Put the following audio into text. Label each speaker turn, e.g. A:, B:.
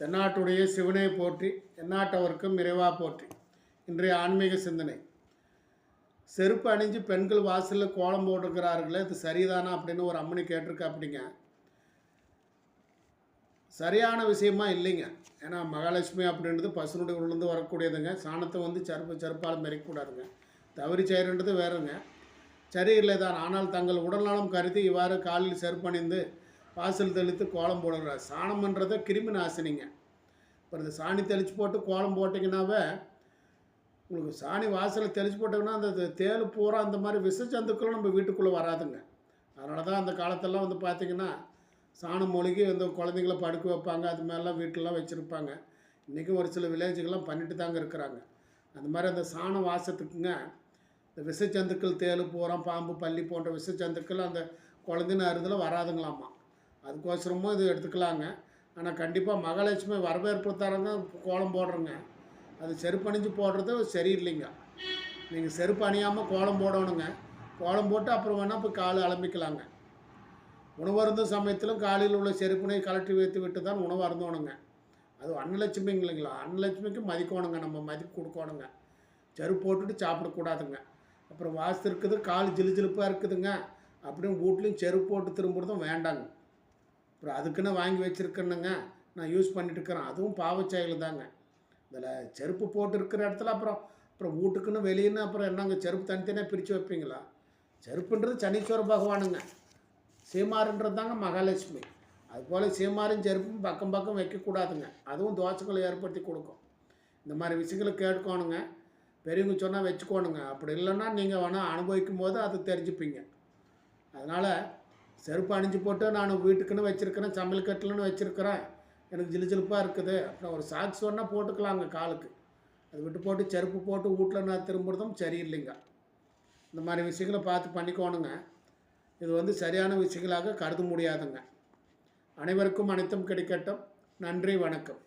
A: தென்னாட்டுடைய சிவனை போற்றி தென்னாட்டவர்க்கும் இறைவா போற்றி. இன்றைய ஆன்மீக சிந்தனை. செருப்பு அணிஞ்சு பெண்கள் வாசலில் கோலம் போட்டிருக்கிறார்களே இது சரிதானா அப்படின்னு ஒரு அம்மனி கேட்டிருக்கா அப்படிங்க. சரியான விஷயமா இல்லைங்க. ஏன்னா மகாலட்சுமி அப்படின்றது பசுனுடைய உள்ளேருந்து வரக்கூடியதுங்க. சாணத்தை வந்து செருப்பு செருப்பால் மெரிக்கக்கூடாதுங்க. தவறி செய்கிறன்றது வேறுங்க. சரியில்லை தான் ஆனால் தங்கள் உடல்நலம் கருதி இவ்வாறு காலில் செருப்பணிந்து வாசல் தெளித்து கோலம் போடுறார். சாணம்ன்றதை கிருமி நாசினிங்க இப்போ இந்த சாணி தெளித்து போட்டு கோலம் போட்டிங்கன்னாவே உங்களுக்கு சாணி வாசலில் தெளித்து போட்டிங்கன்னா அந்த தேல் பூரா அந்த மாதிரி விசஜந்துக்களும் நம்ம வீட்டுக்குள்ளே வராதுங்க. அதனால தான் அந்த காலத்தெல்லாம் வந்து பார்த்திங்கன்னா சாணம் மொழிகி அந்த குழந்தைங்கள படுக்க வைப்பாங்க. அது மாதிரிலாம் வீட்டிலலாம் வச்சுருப்பாங்க. இன்றைக்கும் ஒரு சில வில்லேஜுக்கெல்லாம் பண்ணிட்டு தாங்க இருக்கிறாங்க. அந்த மாதிரி அந்த சாணம் வாசத்துக்குங்க இந்த விசஜந்துக்கள் தேள் பூரா பாம்பு பள்ளி போன்ற விசஜந்துக்கள் அந்த குழந்தைங்க அறுதில் வராதுங்களாமா. அதுக்கோசரமும் இது எடுத்துக்கலாங்க. ஆனால் கண்டிப்பாக மகாலட்சுமி வரவேற்பு தரங்க கோலம் போடுறோங்க. அது செருப்பு அணிஞ்சு போடுறது சரியில்லைங்க. நீங்கள் செருப்பு அணியாமல் கோலம் போடணுங்க. கோலம் போட்டு அப்புறம் வேணால் போய் கால் அலம்பிக்கலாங்க. அருந்த சமயத்திலும் காலையில் உள்ள செருப்பினை கலட்டி வைத்து விட்டு தான் உணவு அருந்தோணுங்க. அது அன்னலட்சுமிங்க இல்லைங்களா அன்னலட்சுமிக்கு மதிக்கணுங்க. நம்ம மதிப்பு கொடுக்கணுங்க. செருப்பு போட்டுட்டு சாப்பிடக்கூடாதுங்க அப்புறம் வாஸ்து இருக்குது கால் ஜிலு ஜிலுப்பாக இருக்குதுங்க. அப்படியும் வீட்லேயும் செருப்பு போட்டு திரும்புறதும் வேண்டாங்க. அப்புறம் அதுக்குன்னு வாங்கி வச்சுருக்கேனுங்க. நான் யூஸ் பண்ணிட்டுருக்கிறேன். அதுவும் பாவச்சாயில் தாங்க. இதில் செருப்பு போட்டு இருக்கிற இடத்துல அப்புறம் அப்புறம் வீட்டுக்குன்னு வெளியேன்னு அப்புறம் என்னங்க செருப்பு தனித்தனியாக பிரித்து வைப்பீங்களா? செருப்புன்றது சனீஸ்வர பகவானுங்க. சீமாருன்றது தாங்க மகாலட்சுமி. அதுபோல் சீமாரும் செருப்பும் பக்கம் பக்கம் வைக்கக்கூடாதுங்க. அதுவும் தோசைகளை ஏற்படுத்தி கொடுக்கும். இந்த மாதிரி விஷயங்களை கேட்கணுங்க. பெரியவங்க சொன்னால் வச்சுக்கோணுங்க. அப்படி இல்லைன்னா நீங்கள் வேணால் அனுபவிக்கும் போது அது தெரிஞ்சுப்பீங்க. அதனால் செருப்பு அணிஞ்சு போட்டு நான் வீட்டுக்குன்னு வச்சுருக்கிறேன் சமையல் கட்டில்னு வச்சுருக்கிறேன். எனக்கு ஜிலு ஜிலுப்பாக இருக்குது. அப்புறம் ஒரு சாக்ஸ் வேணால் போட்டுக்கலாங்க காலுக்கு. அது விட்டு போட்டு செருப்பு போட்டு வீட்டில் நான் திரும்புறதும் சரியில்லைங்க. இந்த மாதிரி விஷயங்களை பார்த்து பண்ணிக்கோணுங்க. இது வந்து சரியான விஷயங்களாக கருத முடியாதுங்க. அனைவருக்கும் அனைத்தும் கிடைக்கட்டும். நன்றி வணக்கம்.